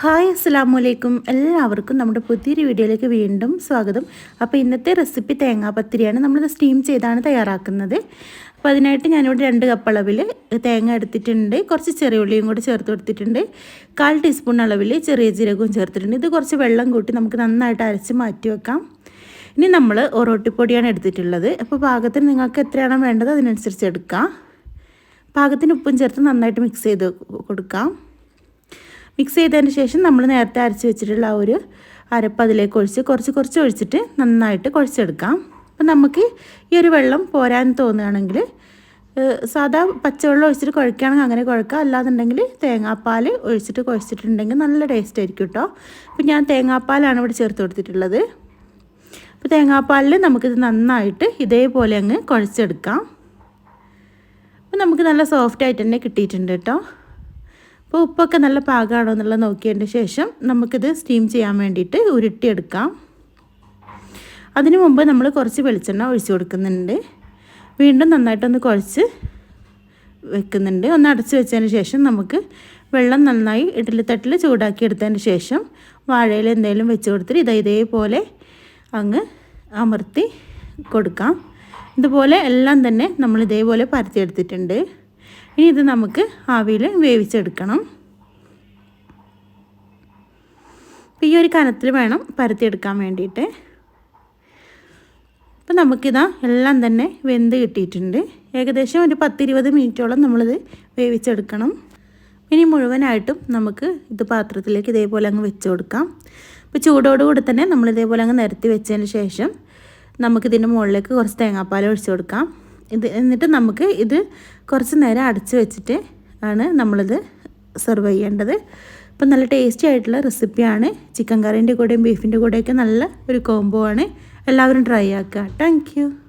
Hi അസ്സാം വലൈക്കും എല്ലാവർക്കും നമ്മുടെ പുതിയൊരു വീഡിയോയിലേക്ക് വീണ്ടും സ്വാഗതം. അപ്പോൾ ഇന്നത്തെ റെസിപ്പി തേങ്ങാപ്പത്തിരിയാണ് നമ്മൾ സ്റ്റീം ചെയ്താണ് തയ്യാറാക്കുന്നത്. അപ്പോൾ അതിനായിട്ട് ഞാനിവിടെ രണ്ട് കപ്പ് അളവിൽ തേങ്ങ എടുത്തിട്ടുണ്ട്. കുറച്ച് ചെറിയ ഉള്ളിയും കൂടി ചേർത്ത് കൊടുത്തിട്ടുണ്ട്. കാൽ ടീസ്പൂൺ അളവിൽ ചെറിയ ജീരകവും ചേർത്തിട്ടുണ്ട്. ഇത് കുറച്ച് വെള്ളം കൂട്ടി നമുക്ക് നന്നായിട്ട് അരച്ച് മാറ്റി വെക്കാം. ഇനി നമ്മൾ ഒറോട്ടിപ്പൊടിയാണ് എടുത്തിട്ടുള്ളത്. അപ്പോൾ പാകത്തിന് നിങ്ങൾക്ക് എത്രയാണോ വേണ്ടത് അതിനനുസരിച്ച് എടുക്കാം. പാകത്തിന് ഉപ്പും ചേർത്ത് നന്നായിട്ട് മിക്സ് ചെയ്ത് കൊടുക്കാം. മിക്സ് ചെയ്തതിന് ശേഷം നമ്മൾ നേരത്തെ അരച്ച് വെച്ചിട്ടുള്ള ആ ഒരു അരപ്പ് അതിലേക്ക് ഒഴിച്ച് കുറച്ച് കുറച്ച് ഒഴിച്ചിട്ട് നന്നായിട്ട് കുഴച്ചെടുക്കാം. അപ്പം നമുക്ക് ഈ ഒരു വെള്ളം പോരാൻ തോന്നുകയാണെങ്കിൽ സാധാ പച്ചവെള്ളം ഒഴിച്ചിട്ട് കുഴക്കുകയാണെങ്കിൽ അങ്ങനെ കുഴക്കുക. അല്ലാന്നുണ്ടെങ്കിൽ തേങ്ങാപ്പാൽ ഒഴിച്ചിട്ട് കുഴച്ചിട്ടുണ്ടെങ്കിൽ നല്ല ടേസ്റ്റ് ആയിരിക്കും കേട്ടോ. അപ്പം ഞാൻ തേങ്ങാപ്പാലാണ് ഇവിടെ ചേർത്ത് കൊടുത്തിട്ടുള്ളത്. അപ്പോൾ തേങ്ങാപ്പാലിൽ നമുക്കിത് നന്നായിട്ട് ഇതേപോലെ അങ്ങ് കുഴച്ചെടുക്കാം. അപ്പം നമുക്ക് നല്ല സോഫ്റ്റ് ആയിട്ട് തന്നെ കിട്ടിയിട്ടുണ്ട് കേട്ടോ. അപ്പോൾ ഉപ്പൊക്കെ നല്ല പാകമാണോ എന്നുള്ളത് നോക്കിയതിന് ശേഷം നമുക്കിത് സ്റ്റീം ചെയ്യാൻ വേണ്ടിയിട്ട് ഉരുട്ടിയെടുക്കാം. അതിനു മുമ്പ് നമ്മൾ കുറച്ച് വെളിച്ചെണ്ണ ഒഴിച്ചു കൊടുക്കുന്നുണ്ട്. വീണ്ടും നന്നായിട്ടൊന്ന് കുഴച്ച് വെക്കുന്നുണ്ട്. ഒന്ന് അടച്ചു വെച്ചതിന് ശേഷം നമുക്ക് വെള്ളം നന്നായി ഇഡലിത്തട്ടിൽ ചൂടാക്കി എടുത്തതിന് ശേഷം വാഴയിൽ എന്തെങ്കിലും വെച്ച് കൊടുത്തിട്ട് ഇതാ ഇതേപോലെ അങ്ങ് അമർത്തി കൊടുക്കാം. ഇതുപോലെ എല്ലാം തന്നെ നമ്മൾ ഇതേപോലെ പരത്തിയെടുത്തിട്ടുണ്ട് ഇനി ഇത് നമുക്ക് ആവിയിൽ വേവിച്ചെടുക്കണം. ഈ ഒരു കനത്തിൽ വേണം പരത്തിയെടുക്കാൻ വേണ്ടിയിട്ട്. അപ്പം നമുക്കിതാ എല്ലാം തന്നെ വെന്ത് കിട്ടിയിട്ടുണ്ട്. ഏകദേശം ഒരു പത്തിരുപത് മിനിറ്റോളം നമ്മളിത് വേവിച്ചെടുക്കണം. ഇനി മുഴുവനായിട്ടും നമുക്ക് ഇത് പാത്രത്തിലേക്ക് ഇതേപോലെ അങ്ങ് വെച്ച് കൊടുക്കാം. അപ്പോൾ ചൂടോടുകൂടി തന്നെ നമ്മൾ ഇതേപോലെ അങ്ങ് നിരത്തി വെച്ചതിന് ശേഷം നമുക്കിതിന്റെ മുകളിലേക്ക് കുറച്ച് തേങ്ങാപ്പാൽ ഒഴിച്ച് കൊടുക്കാം. ഇത് എന്നിട്ട് നമുക്ക് ഇത് കുറച്ച് നേരം അടച്ച് വെച്ചിട്ട് ആണ് നമ്മളിത് സെർവ് ചെയ്യേണ്ടത്. അപ്പം നല്ല ടേസ്റ്റി ആയിട്ടുള്ള റെസിപ്പിയാണ് ചിക്കൻ കറീന്റെ കൂടെയും ബീഫിന്റെ കൂടെയൊക്കെ നല്ല ഒരു കോംബോ ആണ്. എല്ലാവരും ട്രൈ ആക്കുക. താങ്ക്